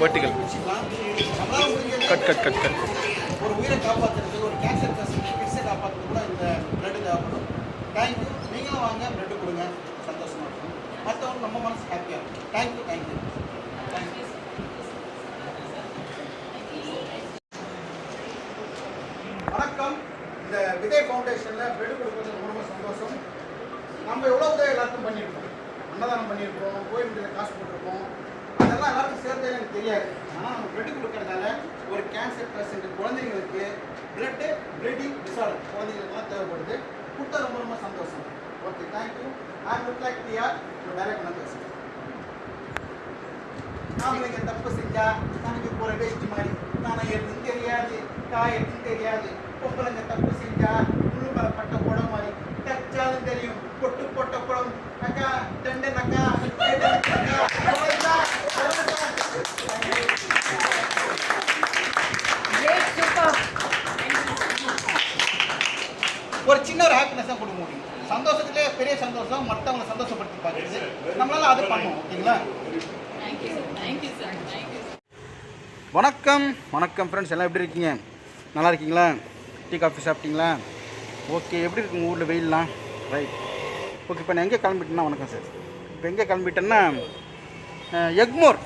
Vertical cut cut cut cut ஒரு உயிரை காப்பாற்றுறது ஒரு கேன்சர் கிட்ஸை காப்பாற்றுறது கூட இந்த பிளட்டு தேவைப்படும். தேங்க்யூ நீங்களும் வாங்க பிளட்டு கொடுங்க. சந்தோஷமா இருக்கும். மற்றவங்க நம்ம மனசு ஹாப்பியாக இருக்கும். தேங்க்யூ தேங்க்யூ தேங்க்யூ வணக்கம். இந்த விஜய் ஃபவுண்டேஷனில் பிளட் கொடுக்கறது ரொம்ப ரொம்ப சந்தோஷம். நம்ம எவ்வளோ உதவி எல்லாருக்கும் பண்ணியிருக்கோம். அன்னதானம் பண்ணியிருக்கோம். கோயில் காசு போட்டிருக்கோம். அதெல்லாம் எல்லாருக்கும் சேர்ந்தே எனக்கு தெரியாது. ஆனால் நம்ம பிளட் கொடுக்கறதால ஒரு கேன்சர் பேஷண்ட் குழந்தைங்களுக்கு பிளட்டு பிளட்டிங் டிசார்டர் குழந்தைங்களுக்குலாம் தேவைப்படுது. கொடுத்தா ரொம்ப ரொம்ப சந்தோஷம். Okay thank you I look like TR direct பண்ண பேசுகிறேன் ஆம்பளைங்க தப்பு செஞ்சா தனக்கு போற வேஸ்ட் மாதிரி. தானே எதுவும் தெரியாது காய் எதுவும் தெரியாது. பொம்பளைங்க தப்பு செஞ்சா கொடுக்க முடியும் சந்தோஷத்திலே பெரிய சந்தோஷம் மற்றவங்களை சந்தோஷப்படுத்தி பார்க்குறது நம்மளால அது பண்ணுவோம் ஓகேங்களா. வணக்கம். வணக்கம் ஃப்ரெண்ட்ஸ் எல்லாம் எப்படி இருக்கீங்க? நல்லா இருக்கீங்களா? டீ காஃபி சாப்பிட்டீங்களா? ஓகே. எப்படி இருக்குங்க ஊரில் வெயில்லாம்? ரைட் ஓகே இப்போ நான் எங்கே கிளம்பிட்டேன்னா வணக்கம் சார் இப்போ எங்கே கிளம்பிட்டேன்னா எக்மோர்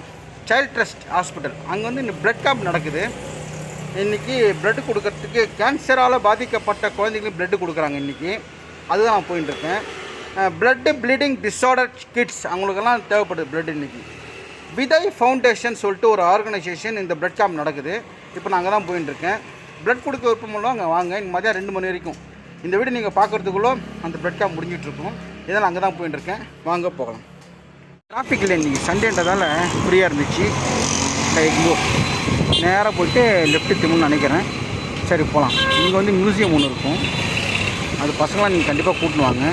சைல்ட் ட்ரஸ்ட் ஹாஸ்பிட்டல் அங்கே வந்து இந்த பிளட் கேம்ப் நடக்குது. இன்றைக்கி பிளட் கொடுக்கறதுக்கு கேன்சரால் பாதிக்கப்பட்ட குழந்தைங்களுக்கு பிளட் கொடுக்குறாங்க இன்றைக்கி அதுதான் நான் போயிட்டுருக்கேன் பிளட்டு ப்ளீடிங் டிஸார்டர் கிட்ஸ் அவங்களுக்கெல்லாம் தேவைப்படுது பிளட் இன்றைக்கி விதை ஃபவுண்டேஷன் சொல்லிட்டு ஒரு ஆர்கனைசேஷன் இந்த பிளட் கேம்ப் நடக்குது. இப்போ நான் அங்கே தான் போயிட்டுருக்கேன் ப்ளட் பிளட் கொடுக்க விருப்பமுள்ள அங்கே வாங்க. இன்னைக்கு மதியம் ரெண்டு மணி வரைக்கும். இந்த வீடு நீங்கள் பார்க்குறதுக்குள்ளே அந்த பிளட் கேம்ப் முடிஞ்சிட்ருக்கும் இதெல்லாம் அங்கே தான் போயின்னு இருக்கேன். வாங்க போகலாம். டிராஃபிக் இல்லை இன்றைக்கி சண்டேன்றதால ஃப்ரீயாக இருந்துச்சு. எங்கோ நேராக போயிட்டு லெஃப்ட்டு திரும்பணும்னு நினைக்கிறேன். சரி போகலாம். இங்கே வந்து மியூசியம் ஒன்று இருக்கும். அது பசங்களாம் நீங்கள் கண்டிப்பாக கூட்டின்னு வாங்க.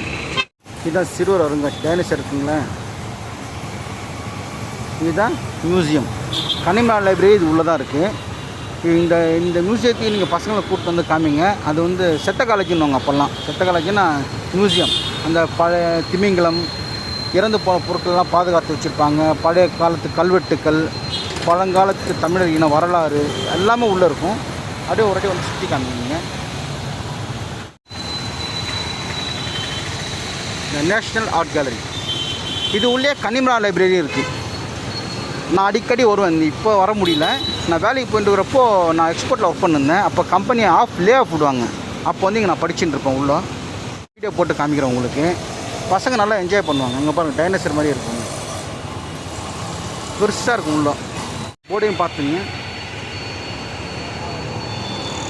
இதுதான் சிறுவர் அருங்காட்சி டைனோசர் இருக்குங்களே. இதுதான் மியூசியம். கனிமலா லைப்ரரி இது உள்ளே தான் இருக்குது இந்த இந்த மியூசியத்துக்கு நீங்கள் பசங்களை கூப்பிட்டு வந்து காமிங்க. அது வந்து செத்த காலேஜின்னு அப்போல்லாம். செத்த காலேஜ்னா மியூசியம். அந்த பழைய திமிங்கலம் இறந்து போன பொருட்கள்லாம் பாதுகாத்து வச்சுருப்பாங்க. பழைய காலத்து கல்வெட்டுக்கள் பழங்காலத்து தமிழர் இன வரலாறு எல்லாமே உள்ளே இருக்கும். அப்படியே ஒரு வாட்டி வந்து சுற்றி காமிங்க. இந்த நேஷ்னல் ஆர்ட் கேலரி இது உள்ளே கனிமரா லைப்ரரி இருக்குது நான் அடிக்கடி வருவேன். இப்போ வர முடியல. நான் வேலைக்கு போயிட்டு வரப்போ நான் எக்ஸ்போர்ட்டில் ஒர்க் இருந்தேன் அப்போ கம்பெனி ஆஃப் லே ஆஃப் விடுவாங்க. அப்போ வந்து இங்கே நான் படிச்சுட்டு இருப்பேன் உள்ளே. வீடியோ போட்டு காமிக்கிறேன் உங்களுக்கு. பசங்க நல்லா என்ஜாய் பண்ணுவாங்க. இங்கே பாருங்கள் டைனோசர் மாதிரி இருக்கும். பெருசாக இருக்கும் உள்ளே. போர்டையும் பார்த்துங்க.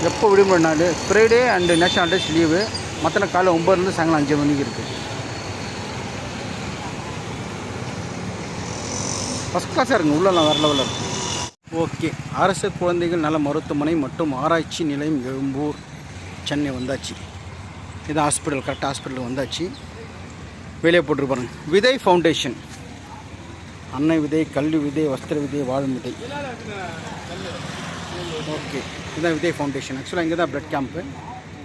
எப்போ விடுமுறை நாள்? Friday and national days leave மற்ற காலை ஒம்பதுலேருந்து சாயங்காலம் அஞ்சு மணிக்கு இருக்குது ஃபஸ்ட் கிளாஸாக இருக்குங்க உள்ளலாம் வேறு லெவலில் இருக்குது ஓகே அரசு குழந்தைகள் நல மருத்துவமனை மற்றும் ஆராய்ச்சி நிலையம் எழும்பூர் சென்னை வந்தாச்சு. இது ஹாஸ்பிட்டல் கரெக்டாக ஹாஸ்பிட்டல் வந்தாச்சு. வெளியே போட்டுருப்பாருங்க விதை ஃபவுண்டேஷன் அன்னை விதை கல்வி விதை வஸ்திர விதை வாழும் விதை. ஓகே இதுதான் விதை ஃபவுண்டேஷன் ஆக்சுவலாக இங்கே தான் பிளட் கேம்ப்பு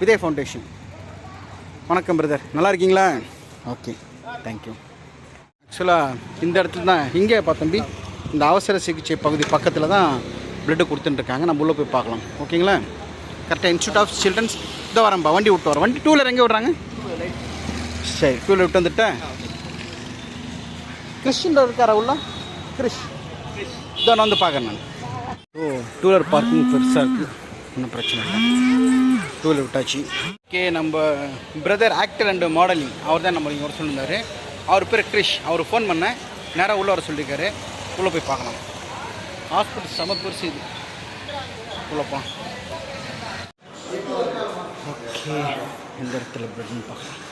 விதை ஃபவுண்டேஷன் வணக்கம் பிரதர் நல்லா இருக்கீங்களா? ஓகே தேங்க்யூ ஆக்சுவலாக இந்த இடத்துல தான் இங்கே பார்த்தம்பி தம்பி இந்த அவசர சிகிச்சை பகுதி பக்கத்தில் தான் பிளட்டு கொடுத்துட்டுருக்காங்க நம்ம உள்ளே போய் பார்க்கலாம். ஓகேங்களா? கரெக்டாக இன்ஸ்டியூட் ஆஃப் சில்ட்ரன்ஸ் இதோ வரேன்ப்பா வண்டி விட்டு வரேன். வண்டி டூ வீலர் எங்கே விட்றாங்க? சரி டூ வீலர் விட்டு வந்துட்டேன் கிறிஸ்டின் இருக்காரா உள்ள? கிறிஷ் இதோ நான் வந்து பார்க்குறேன் நான். ஓ டூ வீலர் பார்க்கிங் பெருசாக இருக்குது ஒன்றும் பிரச்சனை இல்லை. டூ வீலர் விட்டாச்சு. ஓகே நம்ம பிரதர் ஆக்டர் அண்டு மாடலிங் அவர் தான் நம்ம ஒரு சொல்லியிருந்தார். அவர் பேர் கிரிஷ். அவர் ஃபோன் பண்ணேன். நேராக உள்ளே வர சொல்லியிருக்காரு. உள்ளே போய் பார்க்கலாம். ஹாஸ்பிட்டல் செம பெருசு இது. உள்ளே போகலாம் ஓகே. இந்த இடத்துல பெட்னு பார்க்கலாம்.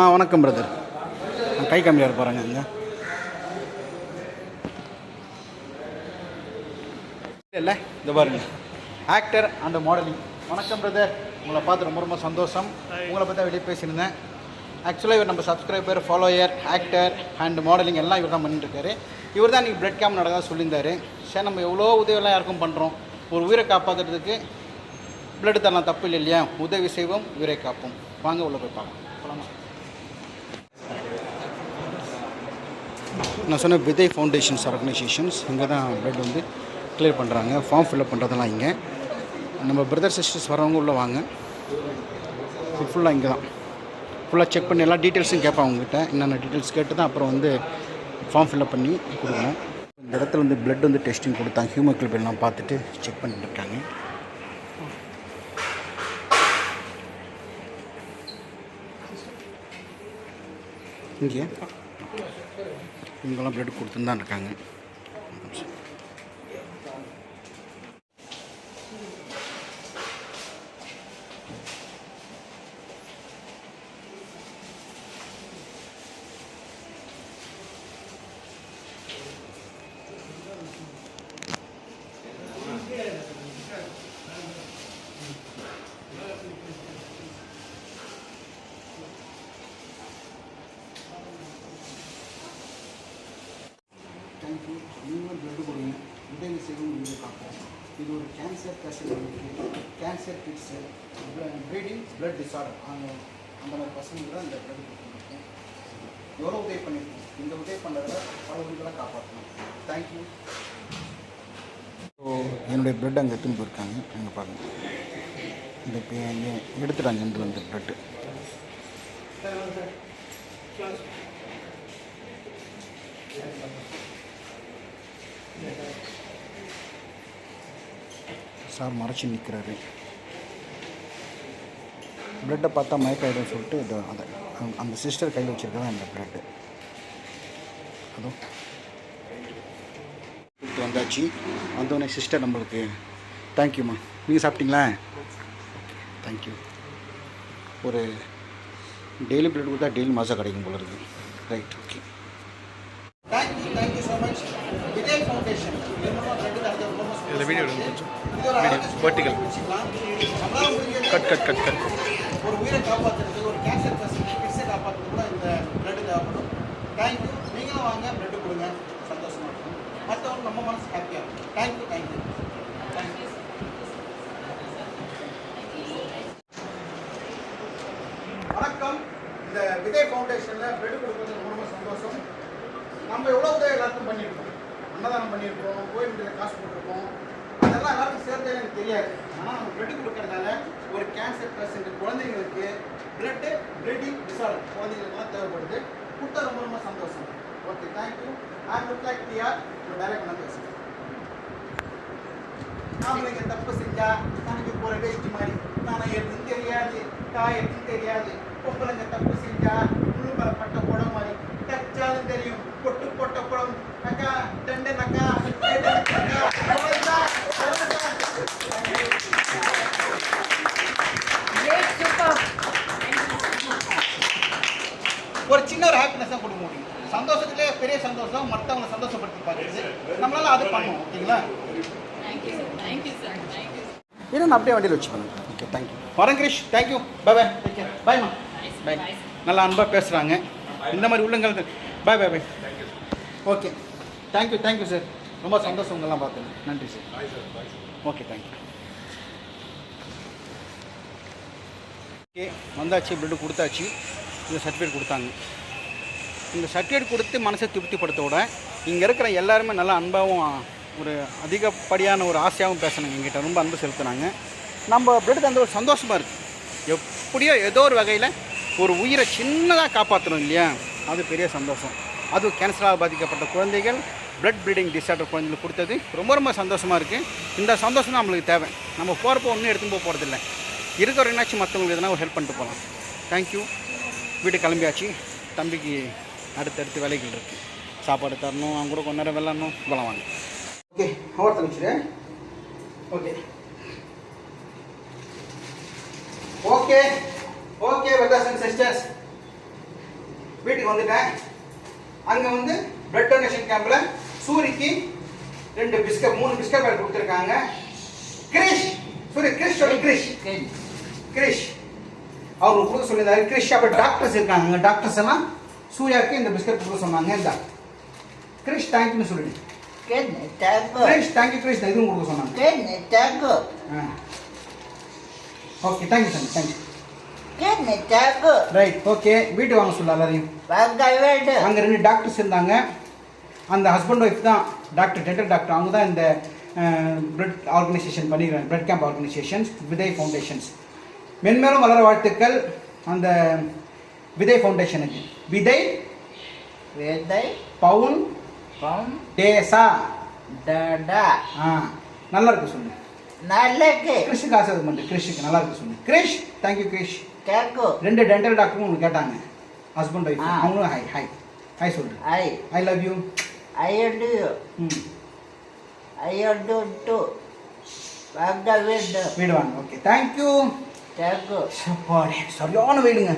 ஆ வணக்கம் பிரதர் கை கம்மியாக இருப்பாருங்க இங்கே இல்லை இந்த பாருங்க. ஆக்டர் அண்ட் மாடலிங் வணக்கம் பிரதர் உங்களை பார்த்து ரொம்ப ரொம்ப சந்தோஷம். உங்களை பற்றி வெளியே பேசியிருந்தேன். ஆக்சுவலாக இவர் நம்ம subscriber follower actor and modeling எல்லாம் இவர் தான் பண்ணிட்டுருக்காரு. இவர் தான் நீங்கள் பிளட் கேம்ப் நடக்காத சொல்லியிருந்தாரு. சரி நம்ம எவ்வளோ உதவியெல்லாம் யாருக்கும் பண்ணுறோம் ஒரு உயிரை காப்பாற்றுறதுக்கு பிளட் தரலாம் தப்பு இல்லை இல்லையா? உதவி செய்வோம் உயிரை காப்போம். வாங்க உள்ள போய் பார்க்கலாம். போலாமா? நான் சொன்ன விதை ஃபவுண்டேஷன்ஸ் ஆர்கனைசேஷன்ஸ் இங்கே தான் பிளட் வந்து கிளியர் பண்ணுறாங்க ஃபார்ம் ஃபில்அப் பண்ணுறதெல்லாம் இங்கே. நம்ம பிரதர் சிஸ்டர்ஸ் வரவங்க உள்ளே வாங்க. ஃபுல்லாக இங்கே தான். ஃபுல்லாக செக் பண்ணி எல்லா டீட்டெயில்ஸும் கேட்பாங்க அவங்ககிட்ட. என்னென்ன டீட்டெயில்ஸ் கேட்டு தான் அப்புறம் வந்து ஃபார்ம் ஃபில்அப் பண்ணி கொடுக்கணும் இந்த இடத்துல வந்து பிளட் வந்து டெஸ்டிங் கொடுத்தாங்க ஹியூமோக்ளோபின்லாம் பார்த்துட்டு செக் பண்ணிட்டுருக்காங்க இங்கே இவங்கெல்லாம் பிளட் கொடுத்துன்னு தான் இருக்காங்க தேங்க்யூ நீங்களும் பிளட் கொடுங்க உதவி செய்வோம் உயிரை காப்போம் இது ஒரு கேன்சர் பேஷண்ட்டுக்கு cancer kids bleeding blood disorder அந்த அந்த மாதிரி பசங்களுக்கு தான் இந்த பிளட் கொடுத்துருக்கோம் எவ்வளோ உதவி பண்ணியிருக்கோம் இந்த உதவி பண்ணுறத பல உயிர்களை காப்பாற்றணும். தேங்க்யூ ஸோ என்னுடைய பிளட் அங்கே எடுத்துன்னு போயிருக்காங்க அங்கே பாருங்க. இந்த எடுத்துட்டாங்க இருந்து வந்து பிளட்டு சார் மறைச்சி நிற்கிறாரு. பிளட்டை பார்த்தா மயக்காயிடும் சொல்லிட்டு இது அதை அந்த- அந்த சிஸ்டர் கையில் வச்சுருக்கதான் அந்த பிளட்டு அதோ. கொடுத்து வந்தாச்சு. வந்தோடனே சிஸ்டர் நம்மளுக்கு தேங்க்யூம்மா நீங்கள் சாப்பிட்டீங்களா? தேங்க்யூ ஒரு டெய்லி பிளட் கொடுத்தா டெய்லி மாதம் கிடைக்கும் போல இருக்குது right okay thank you thank you so much Vijay foundation இதில் வீடியோ எடுங்க கொஞ்சம் vertical cut cut cut cut. ஒரு உயிரை காப்பாற்றுறது ஒரு கேன்சர் பேஷண்ட் கிட்ஸை காப்பாற்றுறது கூட இந்த பிளட்டு தேவைப்படும். தேங்க்யூ நீங்களும் வாங்க பிளட்டு கொடுங்க. சந்தோஷமாக இருக்கும். மற்றவங்க நம்ம மனசு ஹாப்பியாக இருக்கும். தேங்க்யூ தேங்க்யூ வணக்கம். இந்த விதை ஃபவுண்டேஷனில் பிளட் கொடுக்கறது ரொம்ப ரொம்ப சந்தோஷம். நம்ம எவ்வளோ உதவி எல்லாருக்கும் பண்ணியிருக்கோம். அன்னதானம் பண்ணியிருக்கோம். கோயில் காசு போட்டிருக்கோம். எல்லாருக்கும் சேர்த்தே எனக்கு தெரியாது. ஆனால் நம்ம பிளட் கொடுக்கறதால ஒரு கேன்சர் பேஷண்ட் குழந்தைங்களுக்கு பிளட்டு பிளட்டிங் டிசார்டர் குழந்தைங்களுக்குலாம் தேவைப்படுது. கொடுத்தா ரொம்ப ரொம்ப சந்தோஷம். Okay thank you I look like TR ஒரு டைரக்ட் பண்ண பேசுகிறேன் ஆம்பளைங்க தப்பு செஞ்சா தனக்கு போகிற வேஸ்ட் மாதிரி. நான் எதுவும் தெரியாது தாய் எதுவும் தெரியாது. பொம்பளைங்க தப்பு செஞ்சா முழு மேல பட்ட குடம் மாதிரி தச்சாலும் தெரியும் பொட்டு போட்ட குடம் அக்கா டெண்டன் அக்கா டெண்டன் அக்கா அவ்வளவுதான், அவ்வளவுதான். Great, super. ஒரு சின்ன ஒரு ஹாப்பினஸ் தான் கொடுக்க முடியும் சந்தோஷத்திலே பெரிய சந்தோஷம் மற்றவங்களை சந்தோஷப்படுத்தி பார்க்குறது நம்மளால அது பண்ணுவோம் ஓகேங்களா. ஏன்னா நான் அப்படியே வண்டியில் வச்சு பண்ணுங்க ஓகே தேங்க்யூ வரேன் Krish. Thank you bye bye take care பாய்மா bye nice. நல்லா அன்பாக பேசுகிறாங்க இந்த மாதிரி உள்ளங்கள் bye bye bye okay thank you thank you sir ரொம்ப சந்தோஷம் உங்கெல்லாம் பார்த்தேன் நன்றி sir okay thank you okay வந்தாச்சு பிளட் கொடுத்தாச்சு. இந்த சர்டிஃபிகேட் கொடுத்தாங்க. இந்த சர்டிஃபிகேட் கொடுத்து மனசை திருப்திப்படுத்த விட இங்கே இருக்கிற எல்லாருமே நல்லா அன்பாகவும் ஒரு அதிகப்படியான ஒரு ஆசையாகவும் பேசினாங்க எங்கிட்ட ரொம்ப அன்பு செலுத்துனாங்க நம்ம பிளட் அந்த ஒரு சந்தோஷமாக இருக்குது எப்படியோ ஏதோ ஒரு வகையில் ஒரு உயிரை சின்னதாக காப்பாற்றணும் இல்லையா? அது பெரிய சந்தோஷம். அதுவும் கேன்சராக பாதிக்கப்பட்ட குழந்தைகள் பிளட் ப்ரீடிங் டிசார்டர் குழந்தைகளுக்கு கொடுத்தது. ரொம்ப ரொம்ப சந்தோஷமாக இருக்குது இந்த சந்தோஷம் தான் நம்மளுக்கு தேவை. நம்ம போகிறப்போ ஒன்றும் எடுத்துன்னு போக போகிறதில்ல இருக்கிற என்னாச்சும் மற்றவங்களுக்கு எதனா ஒரு ஹெல்ப் பண்ணிட்டு போகலாம். தேங்க்யூ வீட்டு கிளம்பியாச்சு. தம்பிக்கு அடுத்தடுத்து வேலைகள் இருக்குது சாப்பாடு தரணும் அவங்க கூட கொஞ்ச நேரம் விளாடணும் போகலாம் வாங்க. ஓகே அவர் தனிச்சிரு okay. Okay okay brothers and sisters வீட்டுக்கு வந்துட்டேன். அங்கே வந்து பிளட் டொனேஷன் கேம்பில் சூரிக்கு ரெண்டு பிஸ்கட் மூணு பிஸ்கட் பேக் கொடுத்துருக்காங்க. கிரிஷ் சூரி கிரிஷ். சொல்லு கிரிஷ். கிரிஷ். அவர் கொடுக்க சொல்லியிருந்தாரு கிரிஷ். அப்புறம் டாக்டர்ஸ் இருக்காங்க. டாக்டர்ஸ் எல்லாம் சூர்யாவுக்கு இந்த பிஸ்கட் கொடுக்க சொன்னாங்க இந்த. கிரிஷ் தேங்க்யூன்னு சொல்லிடு. கிரிஷ் தேங்க்யூ கிரிஷ் இதுவும் கொடுக்க சொன்னாங்க ஓகே தேங்க்யூ சாமி தேங்க்யூ. ரைட் ஓகே வீட்டு வாங்க சொல்ல எல்லாரையும். அங்கே ரெண்டு டாக்டர்ஸ் இருந்தாங்க அந்த ஹஸ்பண்ட் ஒய்ஃப் தான் டாக்டர் டென்டல் டாக்டர் அவங்க தான் இந்த பிளட் ஆர்கனைசேஷன் பண்ணிக்கிறாங்க blood camp organisations Vidhai foundations மென்மேலும் வளர வாழ்த்துக்கள் அந்த விதை ஃபவுண்டேஷனுக்கு விதை Wedai. பவுன். DESA Dada. ஆ நல்லா இருக்கு சொல்லு Nalake. கிறிஷுக்கு ஆசீர்வாதம் கிறிஷுக்கு நல்லா இருக்கு சொல்லு Krish thank you Krish Jago. ரெண்டு டென்டல் டாக்டரும் உங்களுக்கு கேட்டாங்க ஹஸ்பண்ட் ஒய்ஃப். அவங்களும் ஹை ஹை ஹை சொல்லு Ai. I love you Ayo do. ம் Ayo do do. Bangga weda. வீடு வாங்க ஓகே தேங்க்யூ. சப்பாடி சரியான வீடுங்க